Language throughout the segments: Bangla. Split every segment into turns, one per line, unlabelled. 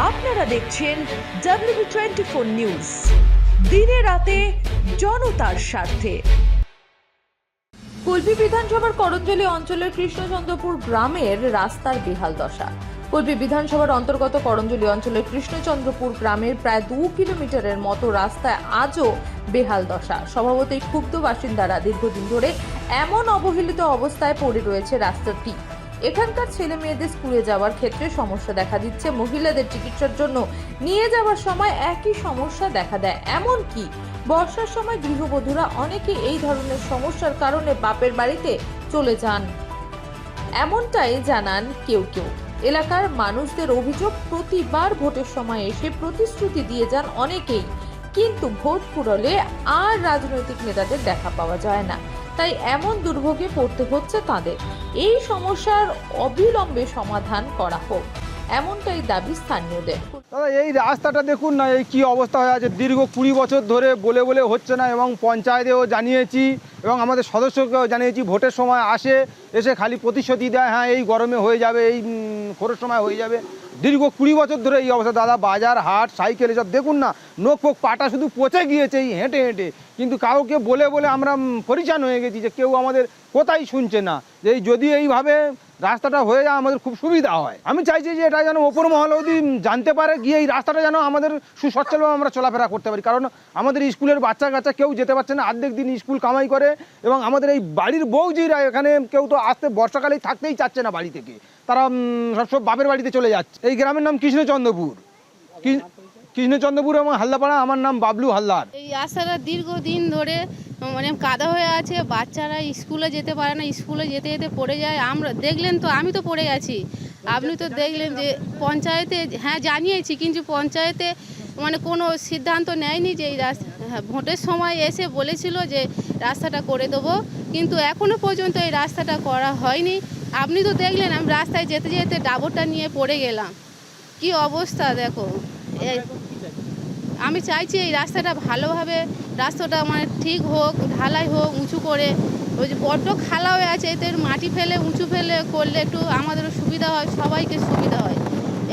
আপনারা দেখছেন ডাব্লিউ টোয়েন্টি ফোর নিউজ দিনে রাতে জনতার স্বার্থে।
কুলপি বিধানসভার করঞ্জলি অঞ্চলের কৃষ্ণচন্দ্রপুর গ্রামের রাস্তার বেহাল দশা। কুলপি বিধানসভার অন্তর্গত করঞ্জলি অঞ্চলের কৃষ্ণচন্দ্রপুর গ্রামের প্রায় দু কিলোমিটারের মতো রাস্তায় আজও বেহাল দশা। স্বভাবতই ক্ষুব্ধ বাসিন্দারা দীর্ঘদিন ধরে এমন অবহেলিত অবস্থায় পড়ে রয়েছে রাস্তাটি। এখানকার ছেলে মেয়েদের স্কুলে যাওয়ার ক্ষেত্রে সমস্যা দেখা দিচ্ছে। মহিলাদের চিকিৎসার জন্য নিয়ে যাওয়ার সময় একই সমস্যা দেখা দেয়। এমন কি বর্ষার সময় গৃহবধূরা অনেকে এই ধরনের সমস্যার কারণে বাপের বাড়িতে চলে যান। এমনটাই জানান কেউ কেউ। এলাকার মানুষদের অভিযোগ, প্রতিবার ভোটের সময় এসে প্রতিশ্রুতি দিয়ে যান অনেকেই। কিন্তু ভোট ফুরলে আর রাজনৈতিক নেতাদের দেখা পাওয়া যায় না। তাই এমন দুর্ভোগে পড়তে হচ্ছে তাদের। এই সমস্যার অবিলম্বে সমাধান করা হোক, এমনটাই দাবি স্থানীয়দের।
এই রাস্তাটা দেখুন না, এই কি অবস্থা হয়ে আছে? দীর্ঘ কুড়ি বছর ধরে বলে বলে হচ্ছে না এবং পঞ্চায়েতেও জানিয়েছি এবং আমাদের সদস্যকেও জানিয়েছি, ভোটের সময় আসে, এসে খালি প্রতিশ্রুতি দেয় হ্যাঁ এই গরমে হয়ে যাবে, এই খোরের সময় হয়ে যাবে। দীর্ঘ কুড়ি বছর ধরে এই অবস্থা। দাদা, বাজার, হাট, সাইকেল, এসব দেখুন না নোক ফোক পাটা শুধু পচে গিয়েছে, এই হেঁটে হেঁটে। কিন্তু কাউকে বলে বলে আমরা পরিচান হয়ে গেছি যে কেউ আমাদের কোথায় শুনছে না। যে যদি এইভাবে রাস্তাটা হয়ে যায়, আমাদের খুব সুবিধা হয়। আমি চাইছি যে এটা যেন ওপর মহল অবধি জানতে পারে, গিয়ে এই রাস্তাটা যেন আমাদের সুসচ্ছলভাবে আমরা চলাফেরা করতে পারি। কারণ আমাদের স্কুলের বাচ্চা কাচ্চা কেউ যেতে পারছে না। অর্ধেক দিন স্কুল কামাই করে এবং আমাদের এই বাড়ির বউজিরা এখানে কেউ তো আসতে বর্ষাকালেই থাকতেই চাচ্ছে না বাড়ি থেকে। তারা সবসব বাপের বাড়িতে চলে যাচ্ছে। এই গ্রামের নাম কৃষ্ণচন্দ্রপুর। কৃষ্ণচন্দ্রপুর এবং হালদাপাড়া আমার নাম বাবলু হালদার।
এই রাস্তাটা দীর্ঘদিন ধরে মানে কাদা হয়ে আছে বাচ্চারা স্কুলে যেতে পারে না স্কুলে যেতে যেতে পড়ে যায়। আমরা দেখলেন তো আমি তো পড়ে গেছি আপনি তো দেখলেন যে পঞ্চায়েতে হ্যাঁ জানিয়েছি কিন্তু পঞ্চায়েতে মানে কোনো সিদ্ধান্ত নেয়নি যে এই রাস্তা হ্যাঁ, ভোটের সময় এসে বলেছিল যে রাস্তাটা করে দেবো। কিন্তু এখনও পর্যন্ত এই রাস্তাটা করা হয়নি। আপনি তো দেখলেন আমি রাস্তায় যেতে যেতে ডাবরটা নিয়ে পড়ে গেলাম। কি অবস্থা দেখো। এই আমি চাইছি এই রাস্তাটা ভালোভাবে রাস্তাটা মানে ঠিক হোক ঢালাই হোক উঁচু করে। ওই যে বড্ড খালা হয়ে আছে এতে মাটি ফেলে উঁচু ফেলে করলে একটু আমাদেরও সুবিধা হয় সবাইকে সুবিধা হয়।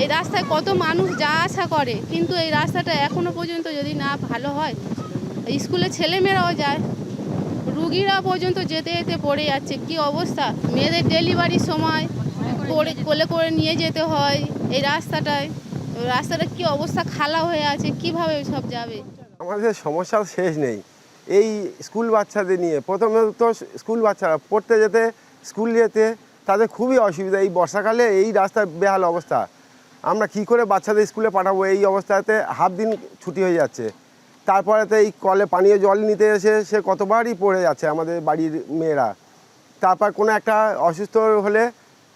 এই রাস্তায় কত মানুষ যা আশা করে কিন্তু এই রাস্তাটা এখনও পর্যন্ত যদি না ভালো হয় স্কুলে ছেলেমেয়েরাও যায়। রুগীরা পর্যন্ত যেতে যেতে পড়ে যাচ্ছে। কি অবস্থা? মেয়েদের ডেলিভারির সময় করে কোলে করে নিয়ে যেতে হয় এই রাস্তাটায়। রাস্তাটা কি অবস্থা খালা হয়ে আছে? কীভাবে সব যাবে?
আমাদের সমস্যার শেষ নেই। এই স্কুল বাচ্চাদের নিয়ে প্রথমে তো স্কুল বাচ্চারা পড়তে যেতে, স্কুল যেতে, তাদের খুবই অসুবিধা। এই বর্ষাকালে এই রাস্তার বেহাল অবস্থা। আমরা কি করে বাচ্চাদের স্কুলে পাঠাবো এই অবস্থাতে? হাফ দিন ছুটি হয়ে যাচ্ছে। তারপরেতে এই কলে পানীয় জল নিতে এসে সে কতবারই পড়ে যাচ্ছে আমাদের বাড়ির মেয়েরা। তারপর কোনো একটা অসুস্থ হলে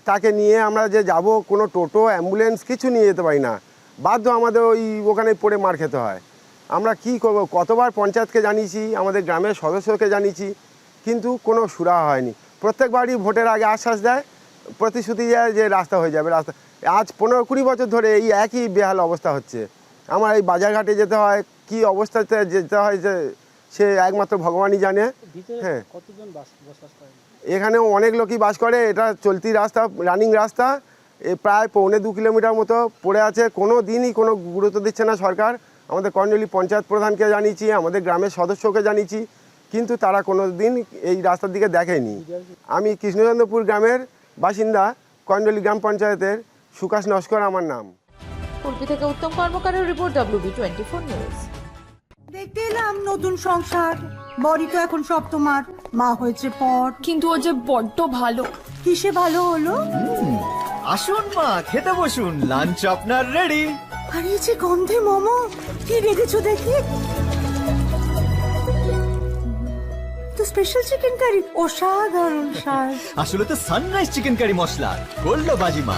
তাকে নিয়ে আমরা যে যাব, কোনো টোটো, অ্যাম্বুলেন্স কিছু নিয়ে যেতে পারি না। বাধ্য আমাদের ওই ওখানে পড়ে মার খেতে হয়। আমরা কি করব? কতবার পঞ্চায়েতকে জানিয়েছি, আমাদের গ্রামের সদস্যকে জানিয়েছি, কিন্তু কোনো সুরা হয়নি। প্রত্যেকবারই ভোটের আগে আশ্বাস দেয়, প্রতিশ্রুতি দেয় যে রাস্তা হয়ে যাবে, রাস্তা আজ পনেরো কুড়ি বছর ধরে এই একই বেহাল অবস্থা হচ্ছে। আমার এই বাজারঘাটে যেতে হয় কি অবস্থাতে যেতে হয় যে সে একমাত্র ভগবানই জানে। হ্যাঁ। এখানে অনেক লোকই বাস করে এটা চলতি রাস্তা রানিং রাস্তা এ প্রায় পৌনে দু কিলোমিটার মতো পড়ে আছে। কোনো দিনই কোনো গুরুত্ব দিচ্ছে না সরকার। আমাদের কর্ণলি পঞ্চায়েত প্রধানকে জানিয়েছি আমাদের গ্রামের সদস্যকে জানিয়েছি কিন্তু তারা কোনো দিন এই রাস্তার দিকে দেখেনি। আমি কৃষ্ণচন্দ্রপুর গ্রামের বাসিন্দা কর্ণলি গ্রাম পঞ্চায়েতের সুকাশ নস্কর আমার নাম।
কুলপি থেকে Uttam কর্মকারের report WB twenty four news
দেখতে এলাম নতুন সংসার। বড়ি তো এখন সব তোমার। মা হয়েছে পর।
কিন্তু ও যে বড্ড ভালো।
কিসে ভালো হলো?
আসুন মা খেতে বসুন। লাঞ্চ আপনার রেডি
আর এই যে গন্ধে মোমো কি রেখেছো দেখি? তো স্পেশাল চিকেন কারি অসাধারণ স্বাদ।
আসলে তো সানরাইজ চিকেন কারি মশলা করল বাজিমা